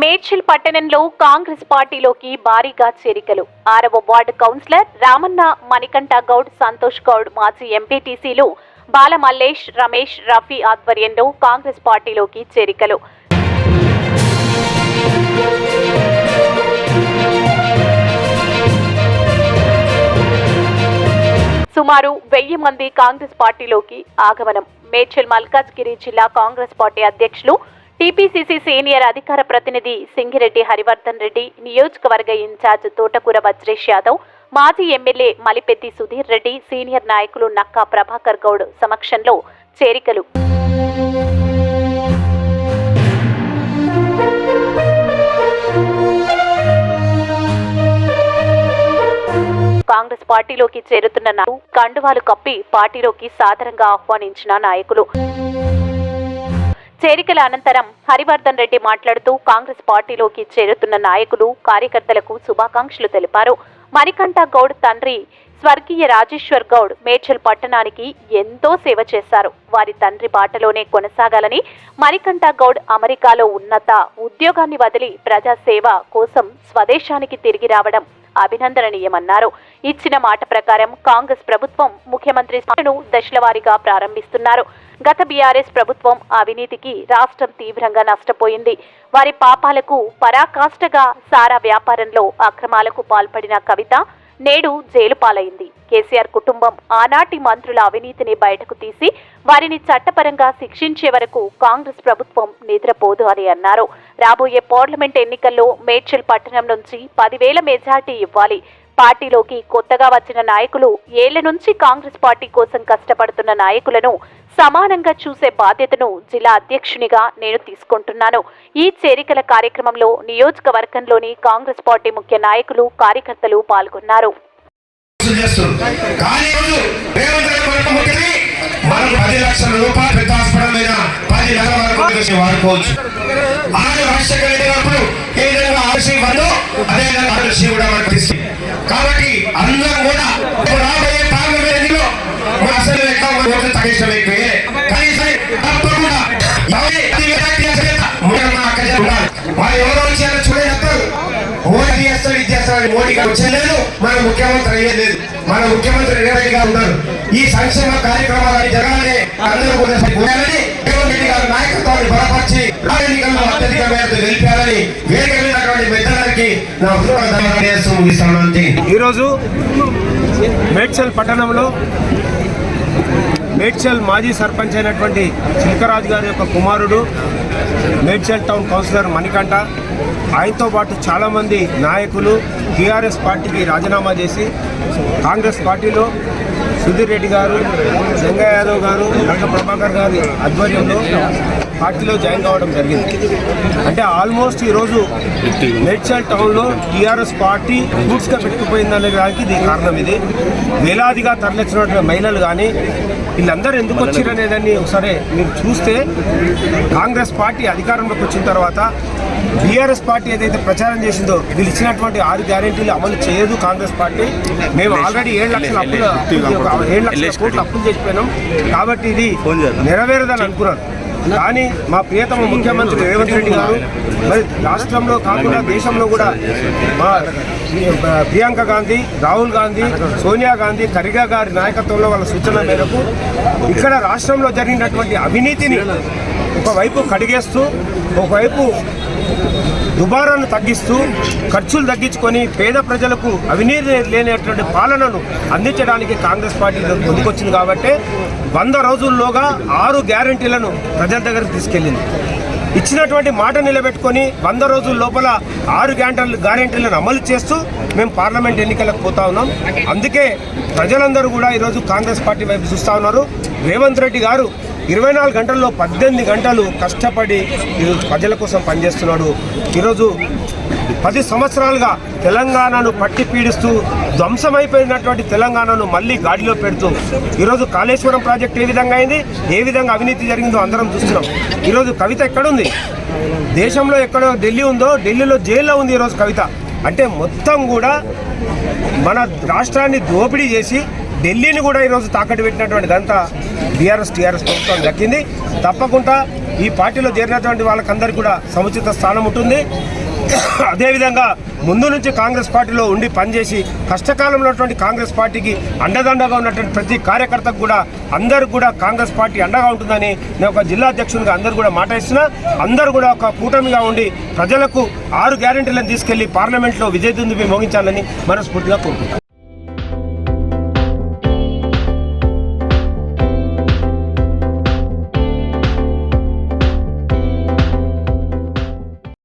మేడ్చల్ పట్టణంలో కాంగ్రెస్ పార్టీలోకి భారీగా చేరికలు. ఆరవ వార్డు కౌన్సిలర్ రామన్న మణికంఠ గౌడ్ సంతోష్ గౌడ్ మాజీ ఎంపీటీసీలు బాల మల్లేష్ రమేష్ రఫీ ఆధ్వర్యంలో కాంగ్రెస్ పార్టీలోకి చేరికలు. సుమారు వెయ్యి మంది కాంగ్రెస్ పార్టీలోకి ఆగమనం. మేడ్చల్ మల్కాజ్గిరి జిల్లా కాంగ్రెస్ పార్టీ అధ్యక్షులు టీపీసీసీ సీనియర్ అధికార ప్రతినిధి సింగిరెడ్డి హరివర్ధన్ రెడ్డి నియోజకవర్గ ఇన్ఛార్జ్ తోటకూర వజ్రేష్ యాదవ్ మాజీ ఎమ్మెల్యే మలిపెద్ది సుధీర్ రెడ్డి సీనియర్ నాయకులు నక్కా ప్రభాకర్ గౌడ్ సమక్షంలో చేరికలు. కాంగ్రెస్ పార్టీలోకి చేరుతున్న కండువాలు కప్పి పార్టీలోకి సాదరంగా ఆహ్వానించిన నాయకులు. చేరికల అనంతరం హరివర్ధన్ రెడ్డి మాట్లాడుతూ కాంగ్రెస్ పార్టీలోకి చేరుతున్న నాయకులు కార్యకర్తలకు శుభాకాంక్షలు తెలిపారు. మణికంఠ గౌడ్ తండ్రి స్వర్గీయ రాజేశ్వర్ గౌడ్ మేడ్చల్ పట్టణానికి ఎంతో సేవ చేశారు. వారి తండ్రి బాటలోనే కొనసాగాలని మణికంఠ గౌడ్ అమెరికాలో ఉన్నత ఉద్యోగాన్ని వదిలి ప్రజాసేవ కోసం స్వదేశానికి తిరిగి రావడం అభినందనీయమన్నారు. ఇచ్చిన మాట ప్రకారం కాంగ్రెస్ ప్రభుత్వం ముఖ్యమంత్రి దశలవారీగా ప్రారంభిస్తున్నారు. గత బీఆర్ఎస్ ప్రభుత్వం అవినీతికి రాష్ట్రం తీవ్రంగా నష్టపోయింది. వారి పాపాలకు పరాకాష్ఠగా సారా వ్యాపారంలో అక్రమాలకు పాల్పడిన కవిత నేడు జైలు పాలైంది. కేసీఆర్ కుటుంబం ఆనాటి మంత్రుల అవినీతిని బయటకు తీసి వారిని చట్టపరంగా శిక్షించే వరకు కాంగ్రెస్ ప్రభుత్వం నిద్రపోదు అని అన్నారు. రాబోయే పార్లమెంట్ ఎన్నికల్లో మేడ్చల్ పట్టణం నుంచి పదివేల మెజార్టీ ఇవ్వాలి. పార్టీలోకి కొత్తగా వచ్చిన నాయకులు ఏళ్ళ నుంచి కాంగ్రెస్ పార్టీ కోసం కష్టపడుతున్న నాయకులను సమానంగా చూసే బాధ్యతను జిల్లా అధ్యక్షునిగా నేను తీసుకుంటున్నాను. ఈ చేరికల కార్యక్రమంలో నియోజకవర్గంలోని కాంగ్రెస్ పార్టీ ముఖ్య నాయకులు కార్యకర్తలు పాల్గొన్నారు. వసూలు మనకు పది లక్షల రూపాయలు పెద్ద హాస్పిటల్ మీద పది నెలల వరకు వాడుకోవచ్చు. ఆయన రాజశేఖర కలిగినప్పుడు ఏ విధంగా ఆలస్యం వందో అదే విధంగా ఆలస్యం కూడా మనకు తెలిసి కాబట్టి అందరం కూడా రాబోయే పార్లమెంట్ మా అసలు ఎక్కడ ఓట్లు తగ్గించడం అయిపోయి కనీసం తప్పకుండా వచ్చారో చూడేస్తారు ఇది మోడీ గారు వచ్చేలేదు మన ముఖ్యమంత్రి అయ్యేలేదు మన ముఖ్యమంత్రి గారు ఉన్నారు. ఈ సంక్షేమ కార్యక్రమాలు జరగాలని అందరూ కూడా ఉండాలని రేవంత్ రెడ్డి గారి నాయకత్వాన్ని బలపరిచి ఎన్నికల్లో అత్యధిక మేరకు గెలిపాలని వేదిక మిత్రులకి నా హృదయ ధన్యవాదాలు చేస్తూ ఈరోజు మేడ్చల్ పట్టణంలో మేడ్చల్ మాజీ సర్పంచ్ అయినటువంటి చిలకరాజు గారి యొక్క కుమారుడు మేడ్చల్ టౌన్ కౌన్సిలర్ మణికంఠ. ఆయనతో పాటు చాలామంది నాయకులు టీఆర్ఎస్ పార్టీకి రాజీనామా చేసి కాంగ్రెస్ పార్టీలో సుధీర్ రెడ్డి గారు జంగా యాదవ్ గారు రంగ ప్రభాకర్ గారి ఆధ్వర్యంలో పార్టీలో జాయిన్ కావడం జరిగింది. అంటే ఆల్మోస్ట్ ఈరోజు మేడ్చల్ టౌన్లో టీఆర్ఎస్ పార్టీ రూట్స్గా పెట్టుకుపోయిందనే దానికి ఇది కారణం ఇది. వేలాదిగా తరలించినటువంటి మహిళలు కానీ వీళ్ళందరూ ఎందుకు వచ్చారు అనేదాన్ని ఒకసారి మీరు చూస్తే కాంగ్రెస్ పార్టీ అధికారంలోకి వచ్చిన తర్వాత బీఆర్ఎస్ పార్టీ ఏదైతే ప్రచారం చేసిందో వీళ్ళు ఇచ్చినటువంటి ఆరు గ్యారెంటీలు అమలు చేయదు కాంగ్రెస్ పార్టీ. మేము ఆల్రెడీ ఏడు లక్షల అప్పులు అప్పులు- ఏడు లక్షల కోట్లు అప్పులు చేసిపోయినాం. కాబట్టి ఇది నెరవేరదని అనుకున్నాను కానీ మా ప్రియతమ ముఖ్యమంత్రి రేవంత్ రెడ్డి గారు మరి రాష్ట్రంలో కాకుండా దేశంలో కూడా మా ప్రియాంక గాంధీ రాహుల్ గాంధీ సోనియా గాంధీ ఖర్గే గారి నాయకత్వంలో వాళ్ళ సూచన మేరకు ఇక్కడ రాష్ట్రంలో జరిగినటువంటి అవినీతిని ఒకవైపు కడిగేస్తూ ఒకవైపు దుబారాను తగ్గిస్తూ ఖర్చులు తగ్గించుకొని పేద ప్రజలకు అవినీతి లేనటువంటి పాలనను అందించడానికి కాంగ్రెస్ పార్టీ ముందుకొచ్చింది కాబట్టి వంద రోజుల్లోగా ఆరు గ్యారంటీలను ప్రజల దగ్గరకు తీసుకెళ్ళింది. ఇచ్చినటువంటి మాట నిలబెట్టుకొని వంద రోజుల లోపల ఆరు గ్యారంటీలు గ్యారంటీలను అమలు చేస్తూ మేము పార్లమెంట్ ఎన్నికలకు పోతా ఉన్నాం. అందుకే ప్రజలందరూ కూడా ఈరోజు కాంగ్రెస్ పార్టీ వైపు చూస్తూ ఉన్నారు. రేవంత్ రెడ్డి గారు ఇరవై నాలుగు గంటల్లో పద్దెనిమిది గంటలు కష్టపడి ప్రజల కోసం పనిచేస్తున్నాడు. ఈరోజు పది సంవత్సరాలుగా తెలంగాణను పట్టి పీడిస్తూ ధ్వంసమైపోయినటువంటి తెలంగాణను మళ్ళీ గాడిలో పెడుతూ ఈరోజు కాళేశ్వరం ప్రాజెక్ట్ ఏ విధంగా అయింది? ఏ విధంగా అవినీతి జరిగిందో అందరం చూస్తున్నాం. ఈరోజు కవిత ఎక్కడుంది? దేశంలో ఎక్కడో ఢిల్లీ ఉందో ఢిల్లీలో జైల్లో ఉంది ఈరోజు కవిత. అంటే మొత్తం కూడా మన రాష్ట్రాన్ని దోపిడీ చేసి ఢిల్లీని కూడా ఈరోజు తాకట్టు పెట్టినటువంటి దంతా బీఆర్ఎస్ టీఆర్ఎస్ ప్రభుత్వం దక్కింది. తప్పకుండా ఈ పార్టీలో చేరినటువంటి వాళ్ళకందరికీ కూడా సముచిత స్థానం ఉంటుంది. అదేవిధంగా ముందు నుంచి కాంగ్రెస్ పార్టీలో ఉండి పనిచేసి కష్టకాలంలో ఉన్నటువంటి కాంగ్రెస్ పార్టీకి అండదండగా ఉన్నటువంటి ప్రతి కార్యకర్తకు కూడా అందరూ కూడా కాంగ్రెస్ పార్టీ అండగా ఉంటుందని నేను ఒక జిల్లా అధ్యక్షునిగా అందరూ కూడా మాట ఇస్తున్నా. అందరూ కూడా ఒక కూటమిగా ఉండి ప్రజలకు ఆరు గ్యారెంటీలను తీసుకెళ్ళి పార్లమెంట్లో విజయదుందుబి మోగించాలని మనస్ఫూర్తిగా కోరుకుంటున్నాను.